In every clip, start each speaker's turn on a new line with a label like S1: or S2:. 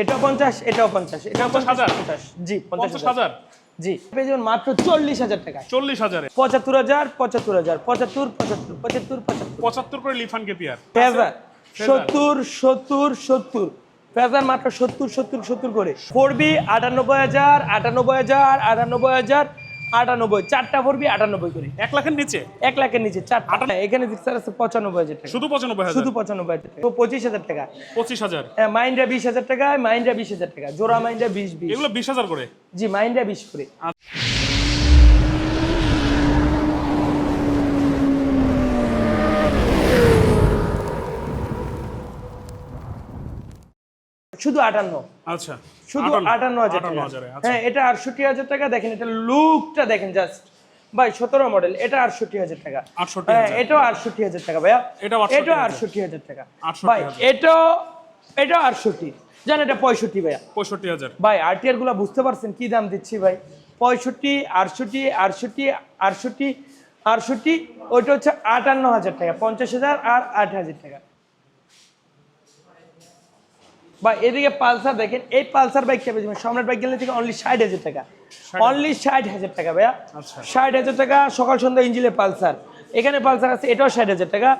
S1: এটাও পঞ্চাশ এটাও পঞ্চাশ এটা
S2: পঞ্চাশ?
S1: পঞ্চাশ জি পঞ্চাশ হাজার।
S2: হাজার?
S1: জি পেয়ে যাবেন মাত্র চল্লিশ হাজার টাকা
S2: চল্লিশ হাজারে?
S1: পঁচাত্তর হাজার পঁচাত্তর হাজার পঁচাত্তর পঁচাত্তর পঁচাত্তর পঁচাত্তর।
S2: পঁচাত্তর করে লিফান কেপিয়ার
S1: ফেজার সত্তর সত্তর সত্তর। ফেজার মাত্র সত্তর সত্তর সত্তর করে। ফোর বি আটানব্বই হাজার আটানব্বই হাজার আটানব্বই হাজার আটানব্বই চারটা ফোর বি আটানব্বই করে।
S2: এক লাখের নিচে?
S1: এক লাখের নিচে চারটা। এখানে ফিক্সার আছে পঁচানব্বই হাজার টাকা।
S2: শুধু পঁচানব্বই
S1: শুধু পঁচানব্বই হাজার টাকা। পঁচিশ হাজার টাকা।
S2: পঁচিশ হাজার?
S1: হ্যাঁ মাইন্ডা বিশ হাজার টাকা মাইন্ডা বিশ হাজার টাকা। জোড়া মাইন্ডা বিশ বিশ।
S2: এগুলো বিশ হাজার করে?
S1: জি মাইন্ডা বিশ করে। শুধু আটান্ন।
S2: আচ্ছা
S1: শুধু আটান্ন হাজার
S2: আচ্ছা।
S1: হ্যাঁ এটা আটষট্টি হাজার টাকা। দেখেন এটা লুকটা দেখেন জাস্ট ভাই সতেরো মডেল এটা আটষট্টি হাজার টাকা। হ্যাঁ এটাও আটষট্টি হাজার টাকা ভাইয়া।
S2: এটাও 68
S1: এটাও
S2: হাজার।
S1: আটষট্টি হাজার টাকা। ভাই এটাও এটাও আটষট্টি। জান এটা পঁয়ষট্টি ভাইয়া।
S2: পঁয়ষট্টি হাজার।
S1: ভাই আরটিআরগুলো বুঝতে পারছেন কি দাম দিচ্ছি ভাই? পঁয়ষট্টি আটষট্টি আটষট্টি আটষট্টি আটষট্টি ওইটা হচ্ছে আটান্ন হাজার টাকা পঞ্চাশ হাজার আর আট হাজার টাকা। বা এদিকে পালসার দেখেন এই পালসার বাইক পেয়ে যাবেন সম্রাট বাইক গেলে থেকে অনলি ষাট হাজার টাকা। অনলি ষাট হাজার টাকা ভাইয়া।
S2: আচ্ছা।
S1: ষাট হাজার টাকা সকাল সন্ধ্যা ইঞ্জিনের পালসার। এখানে পালসার আছে এটাও ষাট হাজার টাকা।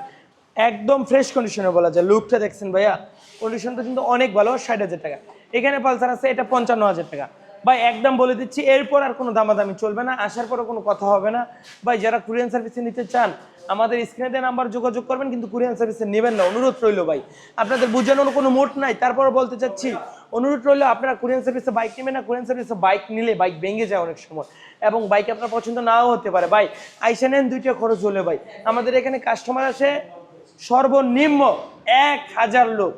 S1: একদম ফ্রেশ কন্ডিশনে বলা যায় লুকটা দেখছেন ভাইয়া? কন্ডিশনটা কিন্তু অনেক ভালো ষাট হাজার টাকা। এখানে পালসার আছে এটা পঞ্চান্ন হাজার টাকা। ভাই একদম বলে দিচ্ছি এরপর আর কোনো দামাদামি চলবে না আসার পরও কোনো কথা হবে না। ভাই যারা কুরিয়ান সার্ভিসে নিতে চান আমাদের স্ক্রিনে দেওয়া নাম্বার যোগাযোগ করবেন কিন্তু কুরিয়ান সার্ভিসে নেবেন না। অনুরোধ রইল ভাই। আপনাদের বোঝানোর কোনো মোট নাই তারপর বলতে চাচ্ছি অনুরোধ রইল আপনারা কুরিয়ান সার্ভিসে বাইক নেবেন না কুরিয়ান সার্ভিসে বাইক নিলে বাইক ভেঙে যায় অনেক সময়। এবং বাইক আপনার পছন্দ নাও হতে পারে। ভাই আইসা নেন দুইটা খরচ হলে ভাই। আমাদের এখানে কাস্টমার আসে সর্বনিম্ন এক হাজার লোক।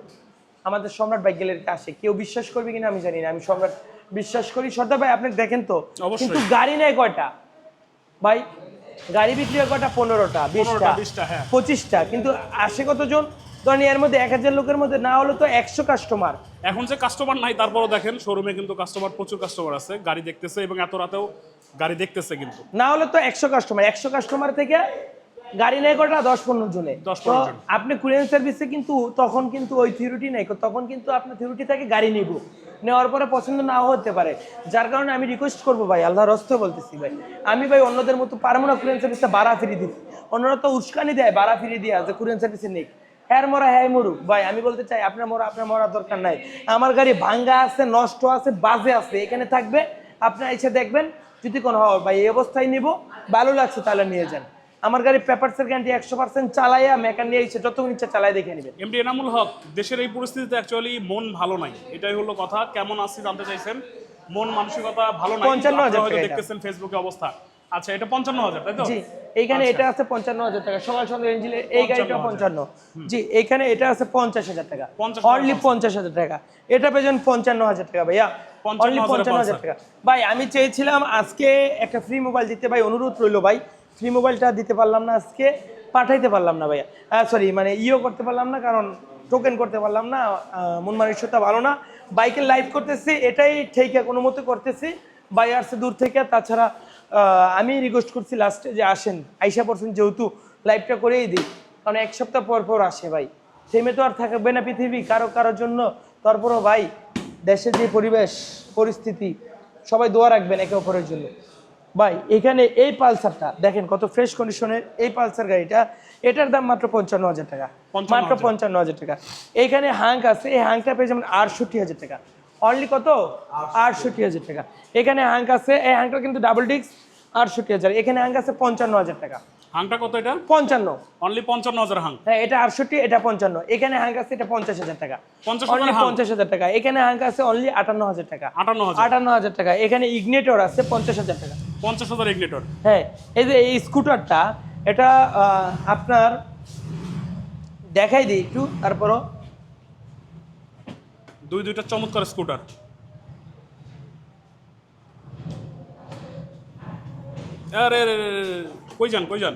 S1: আমাদের সম্রাট বাইক গ্যালারিতে আসে কেউ বিশ্বাস করবে কিনা আমি জানি না। আমি সম্রাট বিশ্বাস করি। সর্দার ভাই আপনি দেখেন তো। কিন্তু গাড়ি নেই কয়টা? ভাই গাড়ি বিক্রি হয় কয়টা? পনেরোটা বিশটা।
S2: হ্যাঁ।
S1: পঁচিশটা। কিন্তু আসে কতজন? ধরেন এর মধ্যে এক হাজার লোকের মধ্যে না হলে তো একশো কাস্টমার
S2: এখন যে কাস্টমার নাই তারপরও দেখেন শোরুমে কিন্তু কাস্টমার প্রচুর কাস্টমার আছে। গাড়ি দেখতেছে এবং এত রাতেও গাড়ি দেখতেছে কিন্তু।
S1: না হলে তো একশো কাস্টমার একশো কাস্টমার থেকে গাড়ি নেই কটা দশ পনেরো জনে।
S2: 10
S1: তো আপনি কুরিয়ান সার্ভিসে কিন্তু তখন কিন্তু ওই থিওরিটি নেই। তখন কিন্তু আপনার থিওরিটি থাকে গাড়ি নিব। নেওয়ার পরে পছন্দ নাও হতে পারে। যার কারণে আমি রিকোয়েস্ট করব ভাই, আল্লাহর হস্তে বলতেছি ভাই। আমি ভাই অন্যদের মতো পারব না কুরিয়ান সার্ভিসে বাড়া ফিরিয়ে দিতে। অন্যরা তো উস্কানি দেয়, বাড়া ফিরিয়ে দিয়ে, যে কুরিয়ান সার্ভিসে নেই। হ্যার মরা হ্যাঁ মরুক। ভাই, আমি বলতে চাই, আপনার মরা, আপনার মরার দরকার নাই। আমার গাড়ি ভাঙ্গা আছে, নষ্ট আছে, বাজে আছে, এখানে থাকবে। আপনার এসে দেখবেন, যদি কোনো হয়, ভাই, এই অবস্থায় নিব, ভালো লাগছে তাহলে নিয়ে যান। আমার গাড়ি পেপারসের গ্যারান্টি একশো পার্সেন্ট চালাইয়া মেকার নিয়ে এসে যতক্ষণ ইচ্ছা চালাই দেখে নেবেন
S2: এমডি এনামুল হক দেশের এই পরিস্থিতিতে অ্যাকচুয়ালি মন ভালো নাই। এটাই হলো কথা। কেমন আছি জানতে চাইছেন? মন মানসিকতা ভালো নাই।
S1: 55,000
S2: আপনারা হয়তো
S1: টাকা এটা।
S2: দেখতেছেন ফেসবুকে অবস্থা। আচ্ছা এটা পঞ্চান্ন হাজার তাই তো?
S1: জি এইখানে
S2: আচ্ছা।
S1: এটা আছে পঞ্চান্ন হাজার টাকা। সকাল সন্ধ্যা ইঞ্জিনের এই গাড়িটা পঞ্চান্ন। জি এখানে এটা আছে পঞ্চাশ হাজার টাকা।
S2: 50,000
S1: অনলি পঞ্চাশ হাজার টাকা। এটা পেয়েছেন পঞ্চান্ন হাজার টাকা ভাইয়া।
S2: 55,000
S1: অনলি পঞ্চান্ন হাজার টাকা। ভাই আমি চেয়েছিলাম আজকে একটা ফ্রি মোবাইল দিতে ভাই অনুরোধ রইল ভাই। ফ্রি মোবাইলটা দিতে পারলাম না আজকে, পাঠাইতে পারলাম না ভাইয়া। সরি মানে ইও করতে পারলাম না, কারণ টোকেন করতে পারলাম না মন মানসিকতা ভালো না। বাইকের লাইভ করতেছি, এটাই ঠিক কোনো মতো করতেছি। বাই আসছে দূর থেকে, তাছাড়া আমি রিকোয়েস্ট করছি লাস্টে যে আসেন, আইসা পড়ছেন যেহেতু লাইভটা করেই দিই। কারণ এক সপ্তাহ পর পর আসে ভাই। থেমে তো আর থাকবে না পৃথিবী, কারও কারোর জন্য। তারপরও ভাই দেশের যে পরিবেশ, পরিস্থিতি, সবাই দোয়া রাখবেন একে অপরের জন্য। ভাই এখানে এই পালসারটা দেখেন কত ফ্রেশ কন্ডিশনের এই পালসার গাড়িটা এটার দাম মাত্র পঞ্চান্ন হাজার টাকা মাত্র পঞ্চান্ন হাজার টাকা এইখানে হাঙ্ক আছে এই হাঙ্কটা পেয়ে যেমন আটষট্টি হাজার টাকা অনলি কত আটষট্টি হাজার টাকা এখানে হাঙ্ক আছে এই হাঙ্কটা কিন্তু ডাবল ডিস্ক আটষট্টি হাজার এখানে হাঙ্ক আছে পঞ্চান্ন হাজার টাকা
S2: হাংটা কত এটা
S1: পঞ্চান্ন
S2: অনলি পঞ্চান্ন হাজার হাং
S1: হ্যাঁ এটা আটষট্টি এটা পঞ্চান্ন এখানে হাঙ্ক আছে এটা পঞ্চাশ হাজার টাকা অনলি পঞ্চাশ হাজার টাকা এখানে হাঙ্ক আছে অনলি আটান্ন হাজার টাকা
S2: আটান্ন হাজার
S1: টাকা এখানে ইগনেটর আছে পঞ্চাশ হাজার টাকা
S2: পঞ্চাশ হাজার ইগনেটর
S1: হ্যাঁ এই যে এই স্কুটারটা এটা আপনার দেখাই দিই একটু তারপরও।
S2: দুই দুইটা চমৎকার স্কুটার। আরে কই যান কই যান?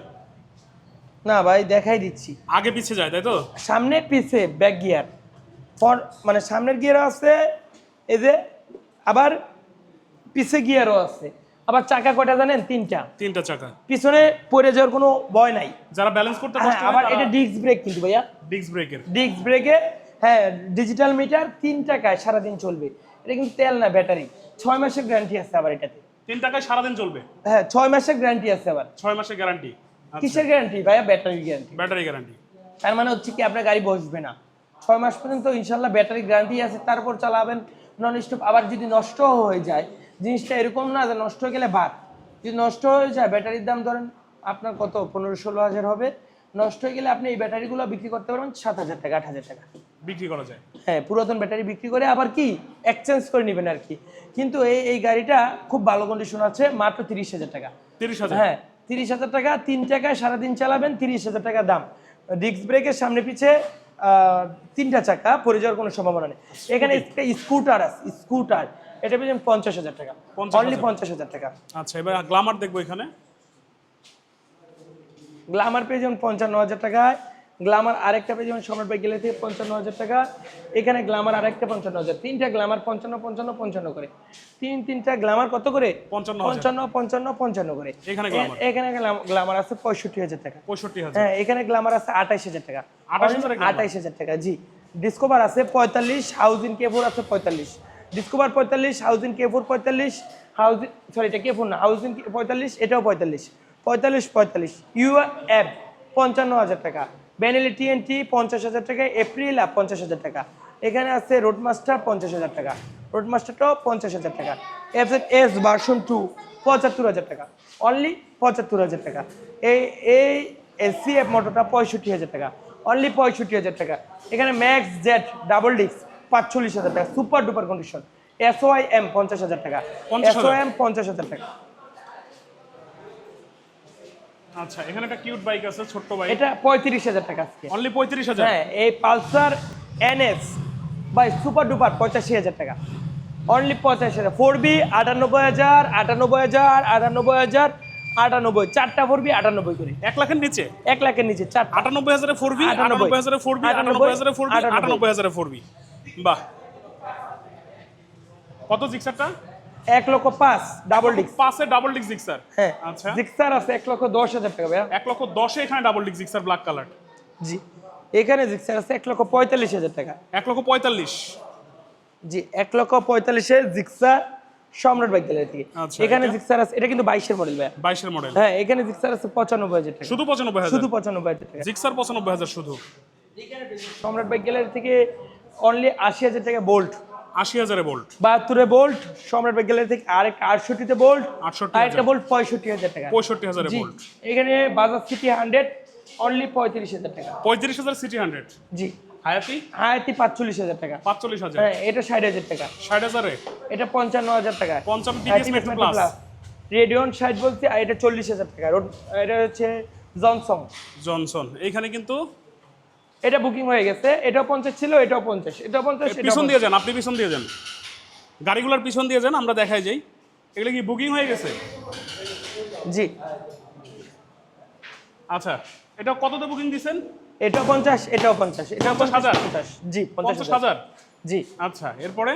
S1: না ভাই দেখাই দিচ্ছি।
S2: আগে পিছে যায় তাই তো?
S1: সামনে পিছে ব্যাক গিয়ার ফর মানে সামনের গিয়ারও আছে এই যে আবার পিছে গিয়ারও আছে। আবার চাকা কয়টা জানেন? তিনটা।
S2: তিনটা চাকা।
S1: পিছনে পড়ে যাওয়ার কোনো ভয় নাই।
S2: যারা ব্যালেন্স করতে
S1: হ্যাঁ আবার এটা ডিস্ক ব্রেক কিন্তু ভাইয়া।
S2: ডিস্ক ব্রেকের
S1: ডিস্ক ব্রেকে হ্যাঁ ডিজিটাল মিটার তিন টাকায় সারাদিন চলবে। এটা কিন্তু তেল না ব্যাটারি ছয় মাসের গ্যারান্টি আছে আবার এটাতে।
S2: তিন টাকায় সারাদিন চলবে?
S1: হ্যাঁ ছয় মাসের গ্যারান্টি আছে আবার।
S2: ছয় মাসের গ্যারান্টি
S1: কিসের গ্যারান্টি ভাইয়া? ব্যাটারি গ্যারান্টি
S2: ব্যাটারি গ্যারান্টি
S1: তার মানে হচ্ছে কি আপনার গাড়ি বসবে না। ছয় মাস পর্যন্ত ইনশাল্লাহ ব্যাটারি গ্যারান্টি আছে তারপর চালাবেন। নন স্টপ আবার যদি নষ্ট হয়ে যায় জিনিসটা এরকম না যে নষ্ট হয়ে গেলে বাদ। যদি নষ্ট হয়ে যায় ব্যাটারির দাম ধরেন আপনার কত? পনেরো ষোলো হাজার হবে। নষ্ট হয়ে গেলে আপনি এই ব্যাটারিগুলো বিক্রি করতে পারবেন সাত হাজার টাকা আট হাজার টাকা।
S2: বিক্রি করা যায়।
S1: হ্যাঁ পুরাতন ব্যাটারি বিক্রি করে আবার কি? এক্সচেঞ্জ করে নেবেন আর কি। কিন্তু এই এই গাড়িটা খুব ভালো কন্ডিশন আছে মাত্র তিরিশ হাজার টাকা।
S2: তিরিশ হাজার?
S1: হ্যাঁ তিরিশ হাজার টাকা তিন টাকায় সারাদিন চালাবেন তিরিশ হাজার টাকা দাম। ডিস্ক ব্রেকের সামনে পিছে তিনটা চাকা পড়ে যাওয়ার কোনো সম্ভাবনা নেই। এখানে একটা স্কুটার আছে স্কুটার এটা পেয়েছেন পঞ্চাশ হাজার টাকা।
S2: 50,000
S1: অনলি পঞ্চাশ হাজার টাকা।
S2: আচ্ছা এবার গ্লামার দেখব এখানে।
S1: গ্লামার পেয়ে যাবেন পঞ্চান্ন হাজার টাকায় গ্লামার আরেকটা পেয়ে যাবেন সম্রাট বাইক গেলে থেকে পঞ্চান্ন হাজার টাকা। এখানে গ্লামার আরেকটা পঞ্চান্ন হাজার। তিনটা গ্লামার পঞ্চান্ন পঞ্চান্ন পঞ্চান্ন করে। তিন তিনটা গ্লামার কত করে?
S2: পঞ্চান্ন
S1: পঞ্চান্ন পঞ্চান্ন করে।
S2: এখানে গ্লামার।
S1: আছে পঁয়ষট্টি হাজার টাকা।
S2: পঁয়ষট্টি
S1: হ্যাঁ এখানে গ্লামার আছে আঠাইশ হাজার টাকা।
S2: 28,000
S1: আঠাইশ হাজার টাকা জি। ডিসকভার আছে পঁয়তাল্লিশ হাউজিং কেফোর আছে পঁয়তাল্লিশ। ডিসকভার পঁয়তাল্লিশ হাউজিং কেফোর পঁয়তাল্লিশ হাউজিং সরি এটা কেফোর না হাউজিং পঁয়তাল্লিশ, এটাও পঁয়তাল্লিশ। পঁয়তাল্লিশ পঁয়তাল্লিশ। ইউ অ্যাপ পঞ্চান্ন হাজার টাকা। বেনেলি টিএনটি পঞ্চাশ হাজার টাকা। এপ্রিল অ্যাপ পঞ্চাশ হাজার টাকা। এখানে আছে রোডমাস্টার পঞ্চাশ হাজার টাকা। রোডমাস্টারটাও পঞ্চাশ হাজার টাকা। এফ এস ভার্সন টু পঁচাত্তর হাজার টাকা। অনলি পঁচাত্তর হাজার টাকা। এই এই এসিএফ মোটরটা পঁয়ষট্টি হাজার টাকা। অনলি পঁয়ষট্টি হাজার টাকা। এখানে ম্যাক্স জেট ডাবল ডিস্ক পাঁচচল্লিশ হাজার টাকা super duper condition S Y M পঞ্চাশ হাজার টাকা। এসওয়াই এম পঞ্চাশ হাজার টাকা।
S2: আচ্ছা এখানে একটা কিউট বাইক আছে ছোট্ট বাইক
S1: এটা পঁয়ত্রিশ হাজার টাকা আজকে।
S2: অনলি পঁয়ত্রিশ হাজার?
S1: হ্যাঁ এই পালসার এনএস বাই সুপার ডুপার পঁচাশি হাজার টাকা। অনলি পঁচাশি হাজার। ফোর বি আটানব্বই হাজার আটানব্বই হাজার আটানব্বই হাজার আটানব্বই। চারটা ফোর বি আটানব্বই করে।
S2: এক লাখের নিচে?
S1: এক লাখের নিচে চারটা।
S2: আটানব্বই হাজারে ফোর বি
S1: আটানব্বই।
S2: হাজারে ফোর বি আটানব্বই। হাজারে ফোর বি
S1: আটানব্বই।
S2: আটানব্বই হাজারে ফোর বি বাহ। কত জিক্সারটা?
S1: এক লক্ষ পাঁচ ডাবল ডিস্ক
S2: পাঁচে ডাবল ডিক্স জিক্সার।
S1: হ্যাঁ
S2: আচ্ছা।
S1: জিক্সার আছে এক লক্ষ দশ হাজার টাকা ভাইয়া।
S2: এক লক্ষ দশে এখানে ডাবল ডিক্স জিক্সার ব্ল্যাক কালার
S1: জি। এখানে জিক্সার আছে এক লক্ষ পঁয়তাল্লিশ হাজার টাকা।
S2: এক লক্ষ পঁয়তাল্লিশ।
S1: জি এক লক্ষ পঁয়তাল্লিশে জিক্সার সম্রাট বাইক গ্যালারি থেকে।
S2: আচ্ছা,
S1: এখানে জিক্সার আছে এটা কিন্তু বাইশের মডেল ভাইয়া।
S2: বাইশের মডেল
S1: হ্যাঁ এখানে জিক্সার আছে পঁচানব্বই হাজার টাকা।
S2: শুধু পঁচানব্বই হাজার?
S1: শুধু পঁচানব্বই হাজার টাকা।
S2: জিক্সার পঁচানব্বই হাজার শুধু?
S1: সম্রাট বাইক গ্যালারি থেকে অনলি আশি হাজার টাকা বোল্ট
S2: আশি হাজারে বোল্ট
S1: বাহাত্তরে বোল্ট সম্রাট গ্যালারি থেকে আরেকটা আটষট্টিতে বোল্ট
S2: 68
S1: আরেকটা বোল্ট পঁয়ষট্টি হাজার টাকা।
S2: পঁয়ষট্টি হাজারে বোল্ট
S1: এখানে বাজাজ সিটি হান্ড্রেড অনলি পঁয়ত্রিশ হাজার টাকা।
S2: পঁয়ত্রিশ হাজার সিটি হান্ড্রেড
S1: জি।
S2: হায়াতি?
S1: হায়াতি পাঁচচল্লিশ হাজার টাকা।
S2: পাঁচচল্লিশ হাজার।
S1: হ্যাঁ এটা ষাট হাজার টাকা।
S2: ষাট হাজারে?
S1: এটা পঞ্চান্ন হাজার টাকা।
S2: পঞ্চান্ন প্লাস
S1: রেডিয়ন ষাট বলতে এটা চল্লিশ হাজার টাকা। এটা হচ্ছে জনসন
S2: জনসন এইখানে কিন্তু
S1: এটা বুকিং হয়ে গেছে এটাও পঞ্চাশ ছিল এটাও পঞ্চাশ। এটাও পঞ্চাশ
S2: পিছন
S1: 50
S2: দিয়ে যান আপনি পিছন দিয়ে যান। গাড়িগুলোর পিছন দিয়ে যান আমরা দেখাই যাই। এগুলো কি বুকিং হয়ে গেছে?
S1: জি।
S2: আচ্ছা এটা কততে বুকিং দিছেন?
S1: এটা পঞ্চাশ এটাও পঞ্চাশ এটা
S2: পঞ্চাশ হাজার?
S1: জি পঞ্চাশ হাজার? জি।
S2: আচ্ছা এরপরে?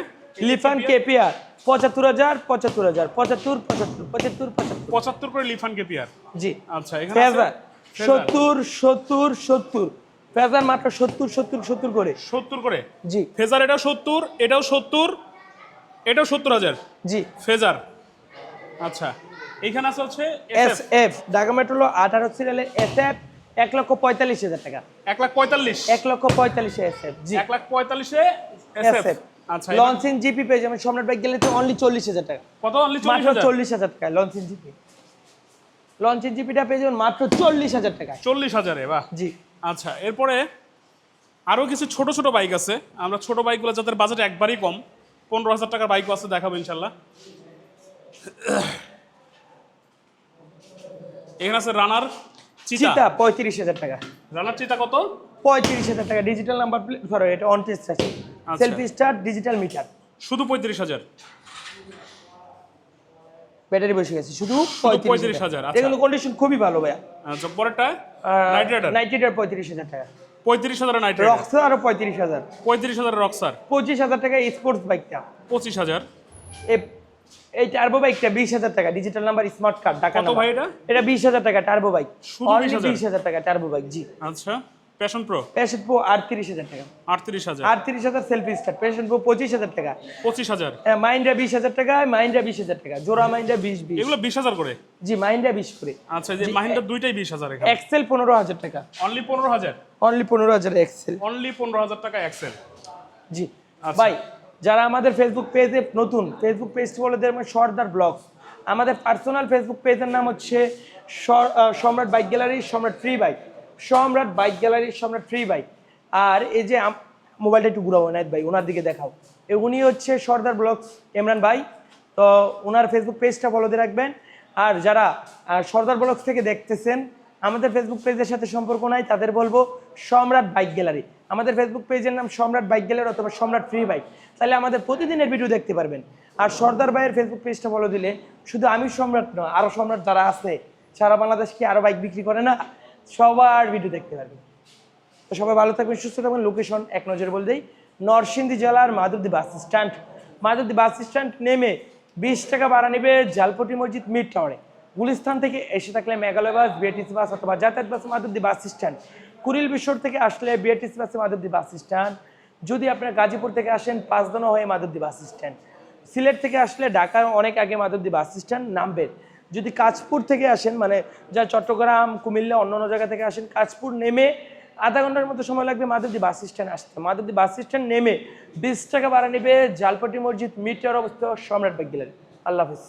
S1: লিফান কেপিআর পঁচাত্তর হাজার পঁচাত্তর হাজার পঁচাত্তর পঁচাত্তর পঁচাত্তর পঁচাত্তর।
S2: পঁচাত্তর করে লিফান কেপিয়ার
S1: জি।
S2: আচ্ছা।
S1: সত্তর সত্তর সত্তর। ফেজার মাত্র সত্তর সত্তর সত্তর করে।
S2: সত্তর করে?
S1: জি।
S2: ফেজার এটা সত্তর এটাও সত্তর এটাও সত্তর হাজার?
S1: জি।
S2: ফেজার? আচ্ছা এইখানে আছে হচ্ছে
S1: এস এফ। ঢাকা মেট্রোলো আঠারো সিরিয়ালের এস এফ এক লক্ষ পঁয়তাল্লিশ হাজার টাকা।
S2: এক লাখ পঁয়তাল্লিশ?
S1: এক লক্ষ পঁয়তাল্লিশে এস এফ জি।
S2: এক লাখ পঁয়তাল্লিশে
S1: এস এফ?
S2: আচ্ছা
S1: লঞ্চিং জিপি পেয়ে যাবেন সম্রাট বাইক গেলে তো অনলি চল্লিশ হাজার টাকা।
S2: কত? অনলি
S1: মাত্র চল্লিশ হাজার টাকা লঞ্চিং জিপি। লঞ্চিং জিপিটা পেয়ে যাবেন মাত্র চল্লিশ হাজার টাকায়।
S2: চল্লিশ হাজারে বাহ।
S1: জি।
S2: আচ্ছা এরপরে আরও কিছু ছোট ছোট বাইক আছে। আমরা ছোট বাইকগুলো যাদের বাজেট একবারই কম পনেরো হাজার টাকার বাইকও আছে দেখাবো ইনশাল্লাহ। এখানে আছে রানার চিতা
S1: পঁয়ত্রিশ হাজার টাকা।
S2: রানার চিতা কত?
S1: পঁয়ত্রিশ হাজার টাকা ডিজিটাল নাম্বার প্লেট ধরো এটা অন টেস্ট আছে। সেলফি স্টার ডিজিটাল মিটার
S2: শুধু পঁয়ত্রিশ হাজার।
S1: ব্যাটারি বসে গেছে শুধু পঁয়ত্রিশ
S2: হাজার, আচ্ছা।
S1: এগুলো কন্ডিশন খুবই ভালো ভাইয়া।
S2: আচ্ছা পরেরটা? নাইট রাইডার
S1: নাইট রাইডার পঁয়ত্রিশ হাজার টাকা।
S2: পঁয়ত্রিশ হাজার নাইট রাইডার
S1: রক্স আরও পঁয়ত্রিশ হাজার।
S2: পঁয়ত্রিশ হাজার রক্সার
S1: পঁচিশ হাজার টাকা স্পোর্টস বাইকটা
S2: পঁচিশ হাজার?
S1: এই টার্বো বাইকটা বিশ হাজার টাকা ডিজিটাল নাম্বার স্মার্ট কার্ড টাকা
S2: এটা?
S1: এটা বিশ হাজার টাকা টার্বো বাইক
S2: 20,000
S1: বিশ হাজার? টাকা টার্বো বাইক জি।
S2: আচ্ছা। প্যাশন প্রো
S1: প্যাশন প্রো আটত্রিশ হাজার টাকা।
S2: আটত্রিশ হাজার।
S1: আটত্রিশ হাজার সেলফি স্টার্ট প্যাশন প্রো পঁচিশ হাজার টাকা।
S2: পঁচিশ হাজার।
S1: হ্যাঁ মাইন্ডা বিশ হাজার টাকা মাইন্ডা বিশ হাজার টাকা। জোড়া মাইন্ডা বিশ বিশ।
S2: এগুলো বিশ হাজার করে?
S1: জি মাইন্ডা বিশ করে।
S2: আচ্ছা যে মাহিন্দ্রা দুইটাই বিশ হাজার
S1: এক্সেল পনেরো হাজার টাকা।
S2: অনলি পনেরো হাজার?
S1: অনলি পনেরো হাজার এক্সেল
S2: অনলি পনেরো হাজার টাকা এক্সেল
S1: জি।
S2: আচ্ছা।
S1: ভাই যারা আমাদের ফেসবুক পেজে নতুন ফেসবুক পেজটি বলে দেবেন সর্দার ব্লগস। আমাদের পার্সোনাল ফেসবুক পেজের নাম হচ্ছে Samrat bike gallery Samrat free bike. Samrat bike গ্যালারির সম্রাট ফ্রি বাইক। আর এই যে মোবাইলটা একটু ঘুরাবো নাইত ভাই, ওনার দিকে দেখাও। উনি হচ্ছে সর্দার ব্লগস ইমরান ভাই। তো ওনার ফেসবুক পেজটা ফলো দিয়ে রাখবেন। আর যারা সর্দার ব্লগস থেকে দেখতেছেন, আমাদের ফেসবুক পেজের সাথে সম্পর্ক নাই, তাদের বলব সম্রাট বাইক গ্যালারি। আমাদের ফেসবুক পেজের নাম সম্রাট বাইক গ্যালারি অথবা সম্রাট ফ্রি বাইক। তাহলে আমাদের প্রতিদিনের ভিডিও দেখতে পারবেন। আর সর্দার ভাইয়ের ফেসবুক পেজটা ফলো দিলে শুধু আমি সম্রাট নয় আরও সম্রাট যারা আছে, সারা বাংলাদেশ কি আরও বাইক বিক্রি করে না? সবার ভিডিও দেখতে পারবেন। তো সবাই ভালো থাকবেন, সুস্থ থাকবেন। লোকেশন এক নজরে বলে দিই, নরসিংদী জেলার Madhabdi bus stand Madhabdi bus stand নেমে বিশ টাকা ভাড়া নেবে জালপটি মসজিদ মিড টাওয়ারে গুলিস্তান থেকে এসে থাকলে মেঘালয় বাস বিএটিসি বাস অথবা যাতায়াত বাসে মাধবদী বাস স্ট্যান্ড কুরিল বিশ্বর থেকে আসলে বিএটিসি বাসে মাধবদী বাস স্ট্যান্ড যদি আপনার গাজীপুর থেকে আসেন, পাঁচদনা হয়ে মাধবদী বাস স্ট্যান্ড সিলেট থেকে আসলে ঢাকার অনেক আগে মাধবদী বাস স্ট্যান্ড নামবেন যদি কাজপুর থেকে আসেন মানে যা চট্টগ্রাম, কুমিল্লা, অন্য অন্য জায়গা থেকে আসেন কাজপুর নেমে আধা ঘণ্টার মতো সময় লাগবে মাধবদী বাস স্ট্যান্ড আসতে। মাধবদী বাস স্ট্যান্ড নেমে বিশ টাকা ভাড়া নেবে জালপটি মসজিদ, মিটার অবস্থা সম্রাট বাগ গেলেন আল্লাহ হাফিজ।